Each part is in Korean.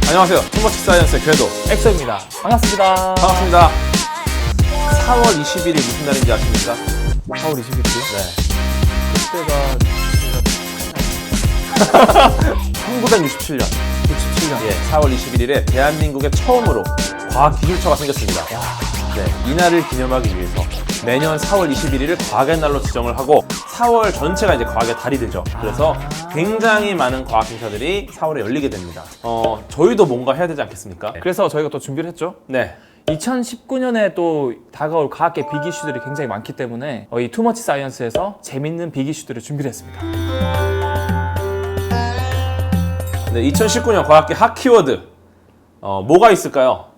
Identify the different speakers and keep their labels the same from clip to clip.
Speaker 1: 안녕하세요. 투머치 사이언스의 궤도
Speaker 2: 엑소입니다. 반갑습니다.
Speaker 1: 반갑습니다. 4월 21일 무슨 날인지 아십니까?
Speaker 2: 4월 21일이요?
Speaker 1: 네.
Speaker 2: 그때가
Speaker 1: 1967년
Speaker 2: 97년.
Speaker 1: 예, 4월 21일에 대한민국에 처음으로 과학기술처가 생겼습니다. 네, 이 날을 기념하기 위해서 매년 4월 21일을 과학의 날로 지정을 하고 4월 전체가 이제 과학의 달이 되죠. 그래서 굉장히 많은 과학 행사들이 4월에 열리게 됩니다. 어, 저희도 뭔가 해야 되지 않겠습니까?
Speaker 2: 그래서 저희가 또 준비를 했죠.
Speaker 1: 네.
Speaker 2: 2019년에 또 다가올 과학계 빅 이슈들이 굉장히 많기 때문에 어, 이 투머치 사이언스에서 재밌는 빅 이슈들을 준비를 했습니다.
Speaker 1: 네, 2019년 과학계 핫 키워드 어, 뭐가 있을까요?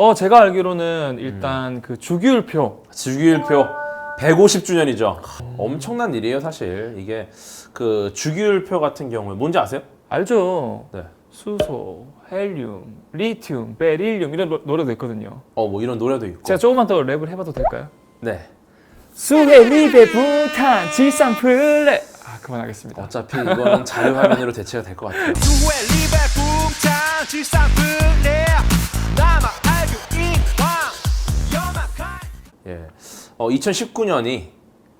Speaker 2: 어, 제가 알기로는 일단 그 주기율표
Speaker 1: 주기율표 150주년이죠. 엄청난 일이에요, 사실. 이게 그 주기율표 같은 경우에 뭔지 아세요?
Speaker 2: 알죠?
Speaker 1: 네.
Speaker 2: 수소, 헬륨, 리튬, 베릴륨 이런 노, 노래도 있거든요.
Speaker 1: 어, 뭐 이런 노래도 있고.
Speaker 2: 제가 조금만 더 랩을 해봐도 될까요?
Speaker 1: 네.
Speaker 2: 수해, 리베, 부탄, 질산, 플레 아, 그만하겠습니다.
Speaker 1: 어차피 이거는 자료 화면으로 대체가 될 것 같아요.
Speaker 3: 두회 리베 붕창 지상 플레
Speaker 1: 예. 어, 2019년이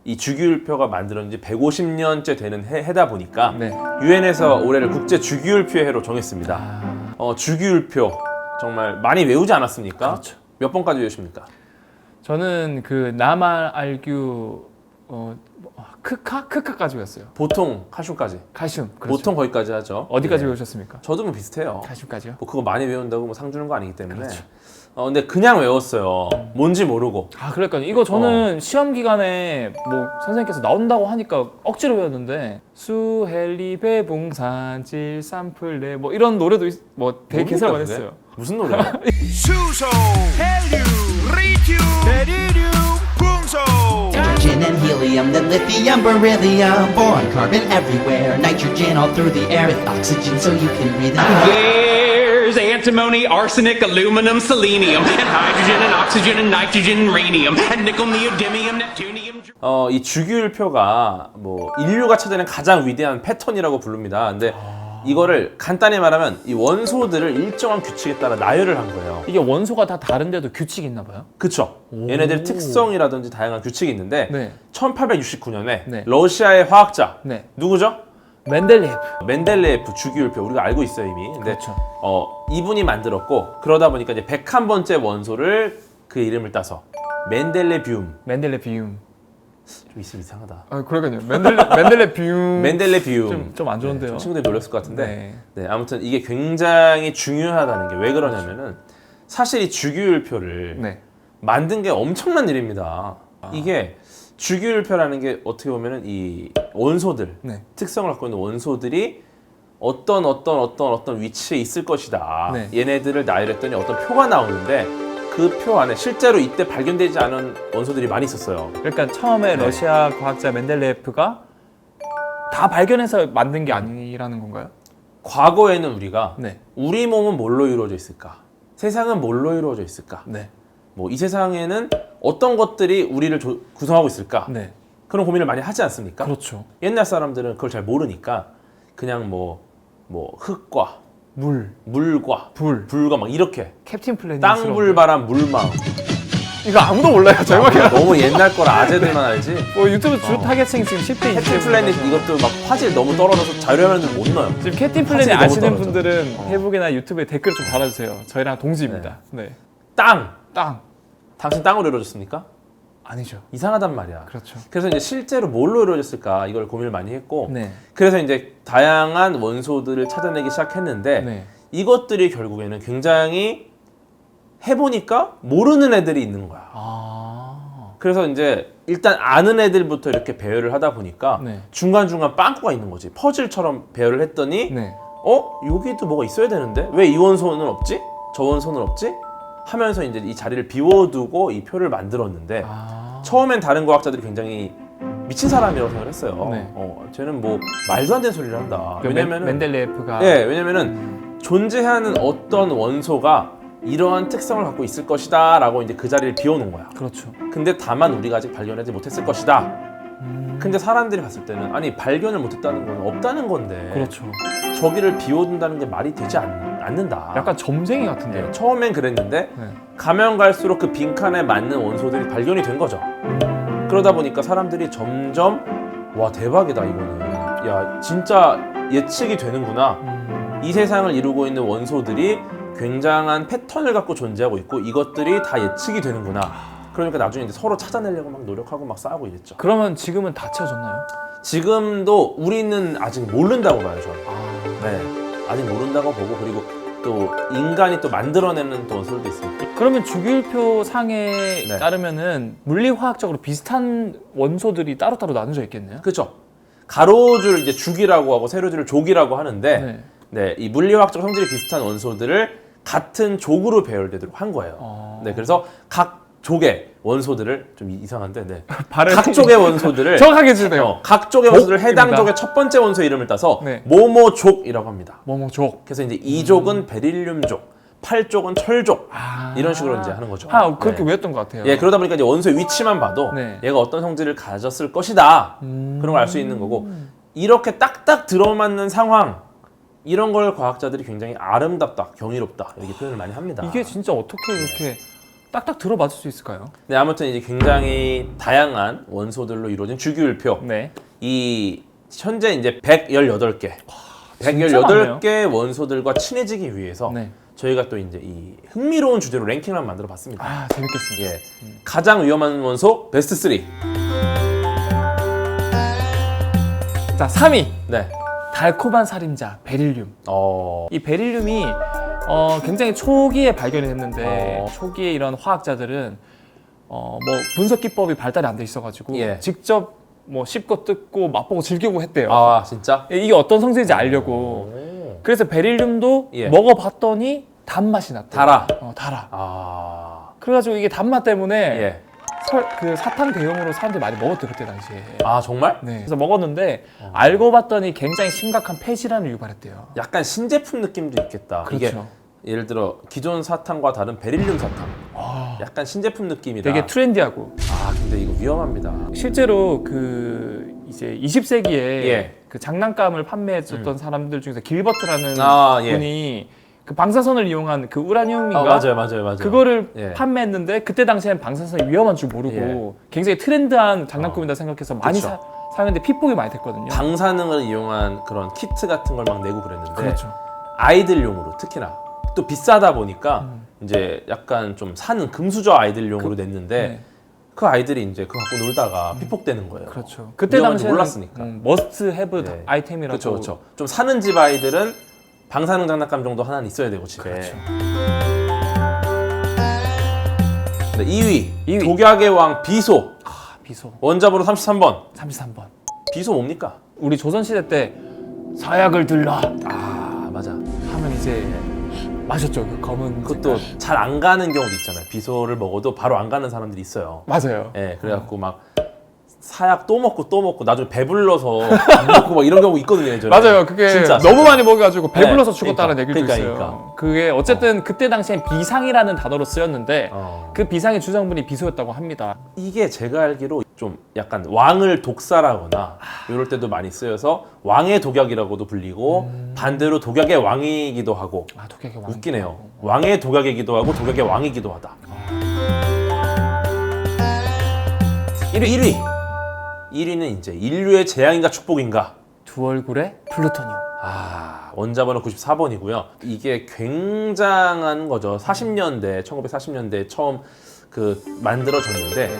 Speaker 1: 이 주기율표가 만들어진 지 150년째 되는 해, 해다 보니까
Speaker 2: 네.
Speaker 1: 유엔에서 올해를 국제 주기율표 해로 정했습니다.
Speaker 2: 아,
Speaker 1: 어, 주기율표 정말 많이 외우지 않았습니까?
Speaker 2: 그렇죠.
Speaker 1: 몇 번까지 외우십니까?
Speaker 2: 저는 그 나말 알규 어 뭐, 크카 크카까지 외웠어요.
Speaker 1: 보통 칼슘까지.
Speaker 2: 칼슘. 그렇죠.
Speaker 1: 보통 거기까지 하죠.
Speaker 2: 어디까지
Speaker 1: 예.
Speaker 2: 외우셨습니까?
Speaker 1: 저도 뭐 비슷해요.
Speaker 2: 칼슘까지요?
Speaker 1: 뭐 그거 많이 외운다고 뭐 상 주는 거 아니기 때문에.
Speaker 2: 그렇죠.
Speaker 1: 어, 근데 그냥 외웠어요. 뭔지 모르고.
Speaker 2: 아 그러니까요. 이거 저는 시험 기간에 뭐 선생님께서 나온다고 하니까 억지로 외웠는데 수헬리베 봉산 질산플레 뭐 이런 노래도 있, 뭐 되게
Speaker 1: 뭡니까,
Speaker 2: 개설만
Speaker 1: 그게?
Speaker 2: 했어요.
Speaker 1: 무슨 노래야?
Speaker 3: 수소 헬륨
Speaker 4: helium, then lithium, beryllium. Boron, carbon everywhere. Nitrogen all through the air with oxygen so you can breathe.
Speaker 5: There's antimony, arsenic, aluminum, selenium, and hydrogen, and oxygen, and nitrogen, and radium, and nickel, neodymium, neptunium.
Speaker 1: 어, 이 주기율표가 뭐 인류가 찾아낸 가장 위대한 패턴이라고 부릅니다. 근데 이거를 간단히 말하면 이 원소들을 일정한 규칙에 따라 나열을 한 거예요.
Speaker 2: 이게 원소가 다 다른데도 규칙이 있나 봐요.
Speaker 1: 그쵸? 얘네들 특성이라든지 다양한 규칙이 있는데
Speaker 2: 네.
Speaker 1: 1869년에
Speaker 2: 네.
Speaker 1: 러시아의 화학자
Speaker 2: 네.
Speaker 1: 누구죠?
Speaker 2: 멘델레예프.
Speaker 1: 멘델레예프 주기율표 우리가 알고 있어요 이미. 근데
Speaker 2: 그렇죠.
Speaker 1: 어, 이분이 만들었고 그러다 보니까 이제 101번째 원소를 그 이름을 따서 멘델레비움
Speaker 2: 멘델레 비움.
Speaker 1: 좀 있으면 이상하다.
Speaker 2: 아 그러니까요. 멘델레 멘델레 비움.
Speaker 1: 멘델레 비움
Speaker 2: 좀- 좀안 좋은데요.
Speaker 1: 좀 친구들이 놀랐을 것 같은데
Speaker 2: 네.
Speaker 1: 네, 아무튼 이게 굉장히 중요하다는 게 왜 그러냐면은 사실 이 주기율표를
Speaker 2: 네.
Speaker 1: 만든 게 엄청난 일입니다. 이게 주기율표라는 게 어떻게 보면은 이 원소들
Speaker 2: 네.
Speaker 1: 특성을 갖고 있는 원소들이 어떤 어떤 어떤 어떤 위치에 있을 것이다.
Speaker 2: 네.
Speaker 1: 얘네들을 나열했더니 어떤 표가 나오는데 그 표 안에 실제로 이때 발견되지 않은 원소들이 많이 있었어요.
Speaker 2: 그러니까 처음에
Speaker 1: 네.
Speaker 2: 러시아 과학자 멘델레예프가 다 발견해서 만든 게 아니라는 건가요?
Speaker 1: 과거에는 우리가
Speaker 2: 네.
Speaker 1: 우리 몸은 뭘로 이루어져 있을까? 세상은 뭘로 이루어져 있을까?
Speaker 2: 네.
Speaker 1: 뭐 이 세상에는 어떤 것들이 우리를 조- 구성하고 있을까?
Speaker 2: 네.
Speaker 1: 그런 고민을 많이 하지 않습니까?
Speaker 2: 그렇죠.
Speaker 1: 옛날 사람들은 그걸 잘 모르니까 그냥 뭐, 뭐 흙과
Speaker 2: 물,
Speaker 1: 물과
Speaker 2: 불,
Speaker 1: 불과 막 이렇게
Speaker 2: 캡틴 플래닛.
Speaker 1: 땅, 불, 바람, 물마음
Speaker 2: 이거 아무도 몰라요. 절망이야.
Speaker 1: 너무 옛날 거라 아재들만 알지
Speaker 2: 뭐 유튜브 주 타겟층 지금 10대, 20대.
Speaker 1: 캡틴 플래닛 이것도 막 화질 너무 떨어져서 자료화면을 못 넣어요
Speaker 2: 지금 캡틴 플래닛
Speaker 1: 화질이 너무
Speaker 2: 아시는
Speaker 1: 떨어져.
Speaker 2: 분들은
Speaker 1: 어.
Speaker 2: 페이북이나 유튜브에 댓글 좀 달아주세요. 저희랑 동지입니다. 네.
Speaker 1: 땅!
Speaker 2: 땅.
Speaker 1: 당신 땅으로 이루어졌습니까?
Speaker 2: 아니죠.
Speaker 1: 이상하단 말이야
Speaker 2: 그렇죠.
Speaker 1: 그래서 이제 실제로 뭘로 이루어졌을까 이걸 고민을 많이 했고
Speaker 2: 네.
Speaker 1: 그래서 이제 다양한 원소들을 찾아내기 시작했는데
Speaker 2: 네.
Speaker 1: 이것들이 결국에는 굉장히 해보니까 모르는 애들이 있는 거야.
Speaker 2: 아.
Speaker 1: 그래서 이제 일단 아는 애들부터 이렇게 배열을 하다 보니까
Speaker 2: 네.
Speaker 1: 중간중간 빵꾸가 있는 거지. 퍼즐처럼 배열을 했더니
Speaker 2: 네.
Speaker 1: 어? 여기도 뭐가 있어야 되는데? 왜 이 원소는 없지? 저 원소는 없지? 하면서 이제 이 자리를 비워두고 이 표를 만들었는데
Speaker 2: 아.
Speaker 1: 처음엔 다른 과학자들이 굉장히 미친 사람이라고 생각을 했어요.
Speaker 2: 네.
Speaker 1: 어, 쟤는 뭐 말도 안 되는 소리를 한다.
Speaker 2: 그
Speaker 1: 왜냐면은
Speaker 2: 멘, 멘델레예프가
Speaker 1: 예, 왜냐면은 존재하는 어떤 원소가 이러한 특성을 갖고 있을 것이다라고 이제 그 자리를 비워놓은 거야.
Speaker 2: 그렇죠.
Speaker 1: 근데 다만 우리가 아직 발견하지 못했을 것이다. 근데 사람들이 봤을 때는 아니 발견을 못했다는 건 없다는 건데
Speaker 2: 그렇죠.
Speaker 1: 저기를 비워둔다는 게 말이 되지 않, 않는다.
Speaker 2: 약간 점쟁이 같은데요.
Speaker 1: 네, 처음엔 그랬는데
Speaker 2: 네.
Speaker 1: 가면 갈수록 그 빈칸에 맞는 원소들이 발견이 된 거죠. 그러다 보니까 사람들이 점점 와 대박이다 이거는 야 진짜 예측이 되는구나 이 세상을 이루고 있는 원소들이 굉장한 패턴을 갖고 존재하고 있고 이것들이 다 예측이 되는구나 그러니까 나중에 이제 서로 찾아내려고 막 노력하고 막 싸우고 이랬죠
Speaker 2: 그러면 지금은 다 채워졌나요?
Speaker 1: 지금도 우리는 아직 모른다고 봐요 저는 네 아직 모른다고 보고 그리고 또 인간이 또 만들어내는 또 원소들도 있으니까
Speaker 2: 그러면 주기율표 상에
Speaker 1: 네.
Speaker 2: 따르면은 물리화학적으로 비슷한 원소들이 따로따로 나눠져 있겠네요.
Speaker 1: 그렇죠 가로줄 이제 죽이라고 하고 세로줄을 족이라고 하는데
Speaker 2: 네.
Speaker 1: 네, 이 물리화학적 성질이 비슷한 원소들을 같은 족으로 배열되도록 한 거예요.
Speaker 2: 어.
Speaker 1: 네, 그래서 각 족의 원소들을 좀 이상한데, 네.
Speaker 2: 발음
Speaker 1: 각 족의 원소들을
Speaker 2: 정확하게 해주네요.
Speaker 1: 어, 각 족의 원소들을 해당. 족의 첫 번째 원소 이름을 따서
Speaker 2: 네.
Speaker 1: 모모족이라고 합니다.
Speaker 2: 뭐뭐족.
Speaker 1: 그래서 이제 이족은 베릴륨족, 팔족은 철족
Speaker 2: 아.
Speaker 1: 이런 식으로 이제 하는 거죠.
Speaker 2: 아 그렇게
Speaker 1: 네.
Speaker 2: 외웠던 것 같아요.
Speaker 1: 예, 그러다 보니까 이제 원소의 위치만 봐도
Speaker 2: 네.
Speaker 1: 얘가 어떤 성질을 가졌을 것이다.
Speaker 2: 음.
Speaker 1: 그런 걸 알 수 있는 거고 이렇게 딱딱 들어맞는 상황 이런 걸 과학자들이 굉장히 아름답다, 경이롭다 이렇게 표현을 많이 합니다.
Speaker 2: 이게 진짜 어떻게 이렇게 딱딱 들어맞을 수 있을까요?
Speaker 1: 네, 아무튼 이제 굉장히 다양한 원소들로 이루어진 주기율표.
Speaker 2: 네.
Speaker 1: 이 현재 이제 118개.
Speaker 2: 진짜 많네요.
Speaker 1: 118개 원소들과 친해지기 위해서
Speaker 2: 네.
Speaker 1: 저희가 또 이제 이 흥미로운 주제로 랭킹을 한번 만들어 봤습니다.
Speaker 2: 아 재밌겠습니다.
Speaker 1: 예. 가장 위험한 원소 베스트 3.
Speaker 2: 자 3위
Speaker 1: 네.
Speaker 2: 달콤한 살인자 베릴륨.
Speaker 1: 어.
Speaker 2: 이 베릴륨이 어, 굉장히 초기에 발견이 됐는데
Speaker 1: 어.
Speaker 2: 초기에 이런 화학자들은 어, 뭐 분석 기법이 발달이 안 돼 있어가지고
Speaker 1: 예.
Speaker 2: 직접 뭐 씹고 뜯고 맛보고 즐기고 했대요.
Speaker 1: 아, 진짜?
Speaker 2: 이게 어떤 성질인지 알려고.
Speaker 1: 오.
Speaker 2: 그래서 베릴륨도
Speaker 1: 예.
Speaker 2: 먹어봤더니 단맛이 났대.
Speaker 1: 달아.
Speaker 2: 어, 달아.
Speaker 1: 아.
Speaker 2: 그래가지고 이게 단맛 때문에
Speaker 1: 예.
Speaker 2: 설- 그 사탕 대용으로 사람들이 많이 먹었대 그때 당시에.
Speaker 1: 아, 정말?
Speaker 2: 네. 그래서 먹었는데
Speaker 1: 어.
Speaker 2: 알고 봤더니 굉장히 심각한 폐질환을 유발했대요.
Speaker 1: 약간 신제품 느낌도 있겠다. 이게
Speaker 2: 그렇죠.
Speaker 1: 예를 들어 기존 사탕과 다른 베릴륨 사탕. 약간 신제품 느낌이다.
Speaker 2: 아. 되게 트렌디하고
Speaker 1: 아, 근데 이거 위험합니다.
Speaker 2: 실제로 그 이제 20세기에
Speaker 1: 예.
Speaker 2: 그 장난감을 판매했었던 사람들 중에서 길버트라는
Speaker 1: 아, 예.
Speaker 2: 분이 그 방사선을 이용한 그 우라늄인가
Speaker 1: 아, 맞아요, 맞아요, 맞아요.
Speaker 2: 그거를
Speaker 1: 예.
Speaker 2: 판매했는데 그때 당시엔 방사선이 위험한 줄 모르고 굉장히 트렌드한 장난감이다 생각해서 많이
Speaker 1: 그쵸.
Speaker 2: 사, 사용했는데 피폭이 많이 됐거든요.
Speaker 1: 방사능을 이용한 그런 키트 같은 걸 막 내고 그랬는데
Speaker 2: 그렇죠.
Speaker 1: 아이들용으로 특히나 또 비싸다 보니까
Speaker 2: 음.
Speaker 1: 이제 약간 좀 사는 금수저 아이들용으로 냈는데
Speaker 2: 네.
Speaker 1: 그 아이들이 이제 그거 갖고 놀다가 피폭되는 거예요.
Speaker 2: 그렇죠. 그때
Speaker 1: 위험한지
Speaker 2: 당시에는
Speaker 1: 몰랐으니까.
Speaker 2: 음, 머스트 해브
Speaker 1: 네.
Speaker 2: 아이템이라고
Speaker 1: 그렇죠, 그렇죠. 좀 사는 집 아이들은 방사능 장난감 정도 하나는 있어야 되고 집에.
Speaker 2: 그렇죠.
Speaker 1: 네, 2위,
Speaker 2: 2위.
Speaker 1: 독약의 왕 비소
Speaker 2: 아, 비소
Speaker 1: 원자번호 33번.
Speaker 2: 33번.
Speaker 1: 비소 뭡니까?
Speaker 2: 우리 조선 시대 때 사약을 들라
Speaker 1: 아 맞아.
Speaker 2: 하면 이제 마셨죠 그 검은
Speaker 1: 그것도
Speaker 2: 색깔.
Speaker 1: 잘 안 가는 경우도 있잖아요. 비소를 먹어도 바로 안 가는 사람들이 있어요.
Speaker 2: 맞아요.
Speaker 1: 예, 그래갖고 막 사약 또 먹고 또 먹고 나중에 배불러서 안 먹고 막 이런 경우 있거든요. 예전에.
Speaker 2: 맞아요. 그게
Speaker 1: 진짜,
Speaker 2: 너무
Speaker 1: 진짜.
Speaker 2: 많이 먹어가지고 배불러서
Speaker 1: 네,
Speaker 2: 죽었다는
Speaker 1: 그러니까,
Speaker 2: 얘기도
Speaker 1: 그러니까,
Speaker 2: 있어요. 그게 어쨌든 그때 당시엔 비상이라는 단어로 쓰였는데
Speaker 1: 어.
Speaker 2: 그 비상의 주성분이 비소였다고 합니다.
Speaker 1: 이게 제가 알기로 좀 약간 왕을 독살하거나 이럴 때도 많이 쓰여서 왕의 독약이라고도 불리고 반대로 독약의 왕이기도 하고
Speaker 2: 아 독약의 왕.
Speaker 1: 웃기네요. 왕의 독약이기도 하고 독약의 왕이기도 하다. 1위 1위 1위는 이제 인류의 재앙인가 축복인가
Speaker 2: 두 얼굴의 플루토늄.
Speaker 1: 아, 원자번호 94번이고요. 이게 굉장한 거죠. 40년대, 1940년대 처음 그 만들어졌는데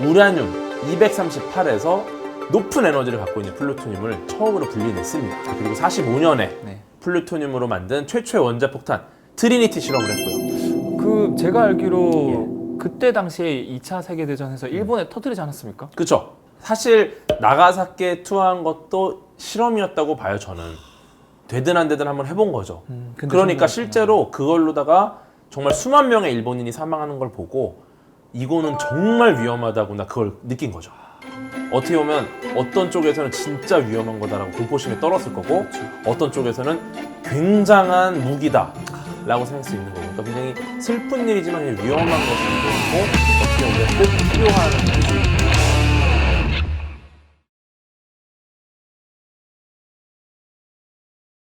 Speaker 1: 우라늄 238에서 높은 에너지를 갖고 있는 플루토늄을 처음으로 분리냈습니다. 그리고 45년에
Speaker 2: 네.
Speaker 1: 플루토늄으로 만든 최초의 원자 폭탄 트리니티 실험을 했고요.
Speaker 2: 그 제가 알기로
Speaker 1: 예.
Speaker 2: 그때 당시에 2차 세계 대전에서 일본에 터뜨리지 않았습니까?
Speaker 1: 그렇죠. 사실 나가사키에 투하한 것도 실험이었다고 봐요, 저는. 되든 안 되든 한번 해본 거죠.
Speaker 2: 음,
Speaker 1: 그러니까 실제로 그걸로다가 정말 수만 명의 일본인이 사망하는 걸 보고 이거는 정말 위험하다고 나 그걸 느낀 거죠. 어떻게 보면 어떤 쪽에서는 진짜 위험한 거다라고 공포심에 떨었을 거고 어떤 쪽에서는 굉장한 무기다 라고 생각할 수 있는 거고 그러니까 굉장히 슬픈 일이지만 위험한 것이기도 하고 어떻게 보면 꼭 필요한 일이죠.